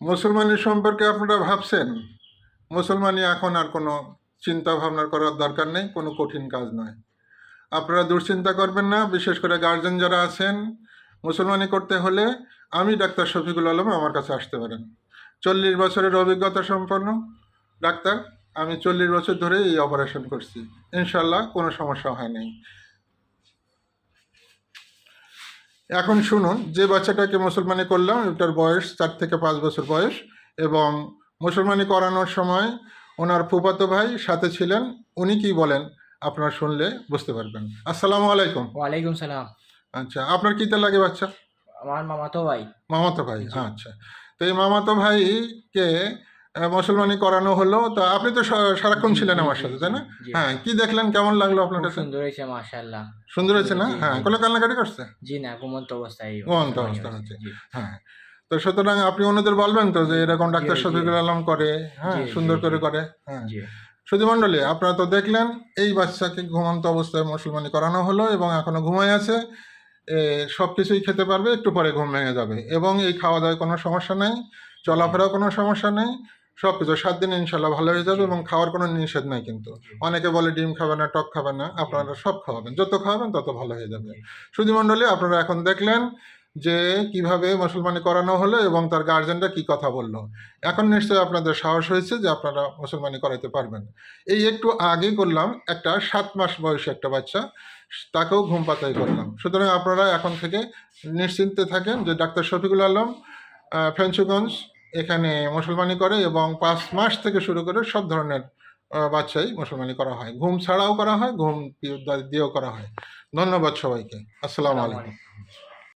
মুসলমানি সম্পর্কে আপনারা ভাবছেন? মুসলমানি এখন আর কোনো চিন্তা ভাবনা করার দরকার নেই, কোনো কঠিন কাজ নয়। আপনারা দুশ্চিন্তা করবেন না, বিশেষ করে গার্জেন যারা আছেন, মুসলমানি করতে হলে আমি ডাক্তার শফিকুল আলম আমার কাছে আসতে পারেন। চল্লিশ বছরের অভিজ্ঞতা সম্পন্ন ডাক্তার, আমি চল্লিশ বছর ধরে এই অপারেশন করছি। ইনশাল্লাহ কোনো সমস্যা হয় নাই। এখন শুনুন যে বাচ্চাটাকে মুসলমানি করলাম ওটার বয়স চার থেকে পাঁচ বছর বয়স এবং মুসলমানি করানোর সময় ওনার ফুফাতো ভাই সাথে ছিলেন উনি কি বলেন আপনারা শুনলে বুঝতে পারবেন। আসসালামু আলাইকুম। ওয়ালাইকুম সালাম। আচ্ছা আপনার কীতে লাগে বাচ্চা? আমার মামাতো ভাই। মামাতো ভাই হ্যাঁ আচ্ছা। তো এই মামাতো ভাইকে মুসলমানি করানো হলো। তা আপনি তো সারাক্ষণ ছিলেন আমার সাথে তাই না? হ্যাঁ কি দেখলেন? কেমন লাগল আপনার কাছে? সুন্দর হয়েছে মাশাআল্লাহ। সুন্দর হয়েছে না? হ্যাঁ। কোনো কান্নাকাটি করছে? জি না ঘুমন্ত অবস্থায় ঘুমন্ত অবস্থা হচ্ছে। হ্যাঁ তো সুতরাং আপনি অন্যদের বলবেন তো যে এরকম ডাক্তার। শফিকুল আলম করে হ্যাঁ সুন্দর করে করে হ্যাঁ। জি। শুধু মণ্ডলী আপনারা তো দেখলেন এই বাচ্চাকে ঘুমন্ত অবস্থায় মুসলমানি করানো হলো এবং এখনও ঘুমায় আছে। সব কিছুই খেতে পারবে একটু পরে ঘুম ভেঙে যাবে এবং এই খাওয়া দাওয়ায় কোনো সমস্যা নেই চলাফেরাও কোনো সমস্যা নেই সব কিছু সাত দিন ইনশাল্লাহ ভালো হয়ে যাবে এবং খাওয়ার কোনো নিষেধ নাই কিন্তু। অনেকে বলে ডিম খাবে না, টক খাবে না, আপনারা সব খাওয়াবেন। যত খাওয়াবেন তত ভালো হয়ে যাবে। সুধী মণ্ডলী, আপনারা এখন দেখলেন যে কীভাবে মুসলমানি করানো হলো এবং তার গার্জেনরা কি কথা বলল। এখন নিশ্চয়ই আপনাদের সাহস হয়েছে যে আপনারা মুসলমানি করাতে পারবেন। এই একটু আগে করলাম, একটা সাত মাস বয়সী একটা বাচ্চা, তাকেও ঘুম পাতাই করলাম। সুতরাং আপনারা এখন থেকে নিশ্চিন্তে থাকেন যে ডাক্তার শফিকুল আলম ফেঞ্চুগঞ্জ এখানে মুসলমানি করে এবং পাঁচ মাস থেকে শুরু করে সব ধরনের বাচ্চাই মুসলমানি করা হয়। ঘুম ছাড়াও করা হয়, ঘুম দিয়েও করা হয়। ধন্যবাদ সবাইকে। আসসালামু আলাইকুম।